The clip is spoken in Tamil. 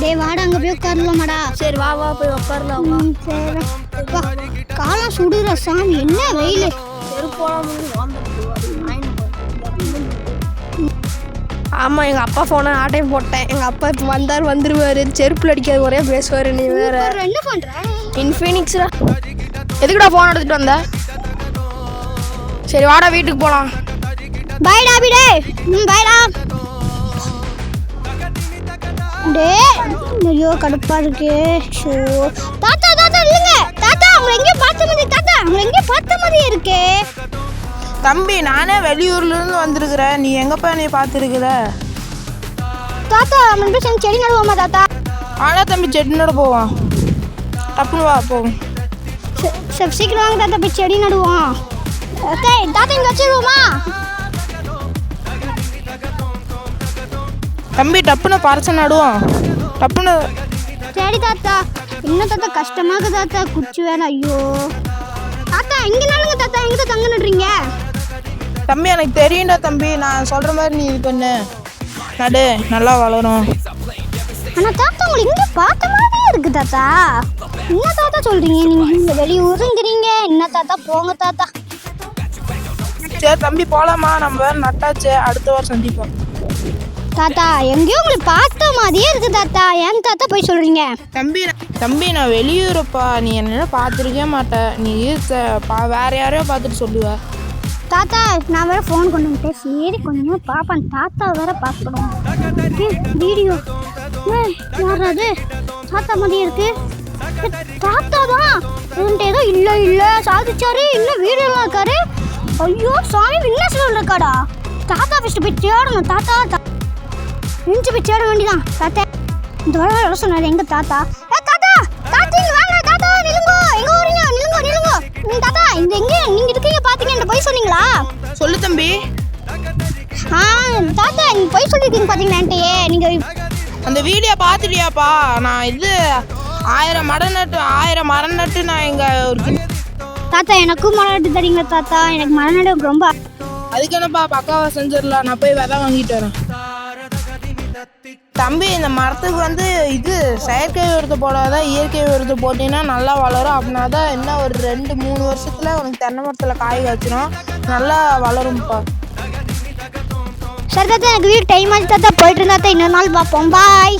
டேய் வாடா அங்க போய் உட்காரலாமாடா? சரி வா வா போய் உட்காரலாம் சரி காலம் சுடுற சாமி என்ன வெயில்? முடிஞ்சு வந்துடுது ஆமாம் எங்கள் அப்பா ஃபோனை ஆட்டையும் போட்டேன். எங்கள் அப்பா இப்போ வந்தார் வந்துருவாரு. செருப்புல அடிக்காது ஒரே பேசுவார் நீ வேற. என்ன பண்ற? இன்ஃபினிக்ஸ்டா எதுக்குடா ஃபோன் எடுத்துகிட்டு வந்த? சரி வாடா வீட்டுக்கு போகலாம் பாய்டா பிடே ம் பாய்டா டேய் ஐயோ கடுப்பா இருக்கு. ஷோ தாத்தா தாத்தா இல்லைங்க தாத்தா உங்களை எங்கேயோ பார்த்த மாதிரி தம்பி நானே வெளியூர்லேருந்து வந்திருக்கிறேன். நீ எங்கப்பா நீ பார்த்துருக்குற? தாத்தா நம்ம போய் சேர்ந்து செடி நடுவோமா தாத்தா? ஆனால் தம்பி செட்டினோட போவான். டப்புனு வா போவோம் சரி, சீக்கிரம் வாங்க தாத்தா போய் செடி நடுவோம். ஓகே தாத்தா இங்கே வச்சிருவோமா? தம்பி டப்புன்னு பறச்சு நடுவோம். டப்புன்னு சரி தாத்தா. இன்னும் தாத்தா கஷ்டமா இருக்கு தாத்தா. குச்சி வேலை ஐயோ. தாத்தா இங்க நடுங்க தாத்தா. எங்க தாத்தா அங்க நடுறீங்க? தம்பி எனக்கு தெரியும்டா தம்பி. நான் சொல்கிற மாதிரி நீ இது பண்ணு. நடு நல்லா வளரும். ஆனா தாத்தா உங்களை இங்க பார்த்த மாதிரியே இருக்கு தாத்தா. என்ன தாத்தா சொல்றீங்க? நீங்க இங்க வெளியூருங்கிறீங்க என்ன தாத்தா? போங்க தாத்தா. சரி தம்பி போகலாமா நம்ம நட்டாச்சு. அடுத்த வாரம் சந்திப்போம். தாத்தா எங்கேயோ உங்களை பார்த்த மாதிரியே இருக்கு தாத்தா. ஏன் தாத்தா போய் சொல்றீங்க? தம்பி தம்பி நான் வெளியூரப்பா. நீ என்ன பார்த்துருக்கே மாட்ட. நீ வேற யாரையோ பார்த்துட்டு சொல்லுவ. தாத்தா நான் வேற ஃபோன் கொண்டு வந்துட்டேன். சரி கொஞ்சம் பார்ப்பேன் தாத்தா வேற பார்க்கணும். வீடியோ யாராவது தாத்தா மாதிரி இருக்கு. தாத்தா தான் என்கிட்ட ஏதோ இல்லை இல்லை சாதிச்சாரு. இல்லை வீடியோலாம் இருக்காரு. ஐயோ சாமி விண்ணேஸ்வரன் இருக்காடா? தாத்தா ஃபஸ்ட்டு போய் தேடணும். தாத்தா நினச்சி போய் தேட வேண்டிதான் தாத்தா இந்த வர வர சொன்னாரு தாத்தா? ஆ தாத்தா நீங்க போய் சொல்லிருக்கீங்க பாத்தீங்களா என்கிட்டயே? நீங்க அந்த வீடியோ பார்த்துட்டியாப்பா நான் இது ஆயிரம் மரம் நட்டு ஆயிரம் மரம் நட்டு நான் இங்கே ஒரு தாத்தா எனக்கும் மரம் நட்டு தரீங்களா தாத்தா? எனக்கு மரம் நட ரொம்ப அதுக்கு என்னப்பா பக்காவா செஞ்சிடலாம் நான் போய் விதை வாங்கிட்டு வரேன். தம்பி இந்த மரத்துக்கு வந்து இது செயற்கை உரத்தை போடாத இயற்கை உரத்தை போட்டீங்கன்னா நல்லா வளரும். அப்படின்னா தான் என்ன ஒரு ரெண்டு மூணு வருஷத்துல உனக்கு தென்னை மரத்தில் காய் காய்ச்சிரும். நல்லா வளரும்ப்பா சரி தாத்தா எனக்கு வீட்டு டைம் ஆச்சு தாத்தா போயிட்டு இருந்தா இன்னொரு நாள் பார்ப்போம். பாய்